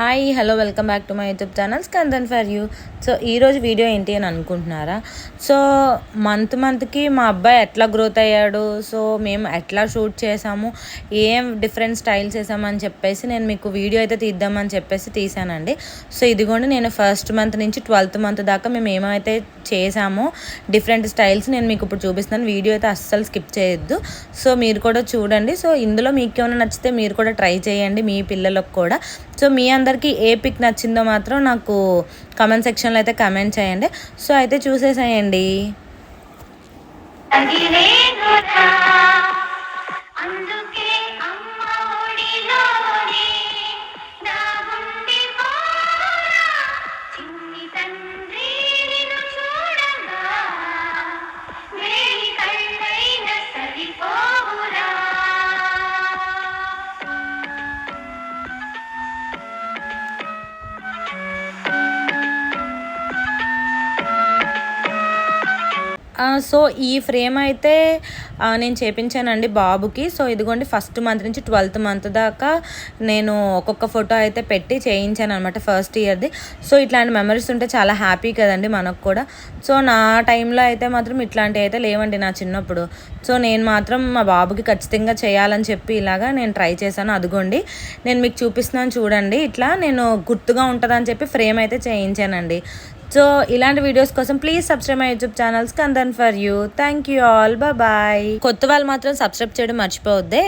Hi hello welcome back to my YouTube channel Skandan for you. So ఈరోజు video ఏంటి అని అనుకుంటున్నారా? So month మంత్కి మా అబ్బాయి ఎట్లా గ్రోత్ అయ్యాడు? సో మేము ఎట్లా షూట్ చేసాము? ఏం డిఫరెంట్ స్టైల్స్ వేసామని చెప్పేసి నేను మీకు వీడియో అయితే తీద్దామని చెప్పేసి తీసానండి సో ఇదిగోండి నేను ఫస్ట్ మంత్ నుంచి ట్వెల్త్ మంత్ దాకా మేము ఏమైతే చేసామో డిఫరెంట్ స్టైల్స్ నేను మీకు ఇప్పుడు చూపిస్తాను వీడియో అయితే అస్సలు స్కిప్ చేయొద్దు. సో మీరు కూడా చూడండి. సో ఇందులో మీకు ఏమైనా నచ్చితే మీరు కూడా ట్రై చేయండి మీ పిల్లలకు కూడా. సో మీ అందరికీ ఏ పిక్ నచ్చిందో మాత్రం నాకు కమెంట్ సెక్షన్లో అయితే కామెంట్ చేయండి. సో అయితే చూసేసేయండి. అందుకే సో ఈ ఫ్రేమ్ అయితే నేను చేపించానండి బాబుకి. సో ఇదిగోండి ఫస్ట్ మంత్ నుంచి ట్వెల్త్ మంత్ దాకా నేను ఒక్కొక్క ఫోటో అయితే పెట్టి చేయించాను అనమాట ఫస్ట్ ఇయర్ది సో ఇట్లాంటి మెమరీస్ ఉంటే చాలా హ్యాపీ కదండి మనకు కూడా. సో నా టైంలో అయితే మాత్రం ఇట్లాంటివి అయితే లేవండి నా చిన్నప్పుడు. సో నేను మాత్రం మా బాబుకి ఖచ్చితంగా చేయాలని చెప్పి ఇలాగా నేను ట్రై చేశాను. అదిగోండి నేను మీకు చూపిస్తున్నాను చూడండి. ఇట్లా నేను గుర్తుగా ఉంటుందని చెప్పి ఫ్రేమ్ అయితే చేయించానండి. సో ఇలాంటి వీడియోస్ కోసం please subscribe my YouTube channels Kandan for you thank you all bye కొత్త వాళ్ళు మాత్రం సబ్స్క్రైబ్ చేయడం మర్చిపోవద్దే.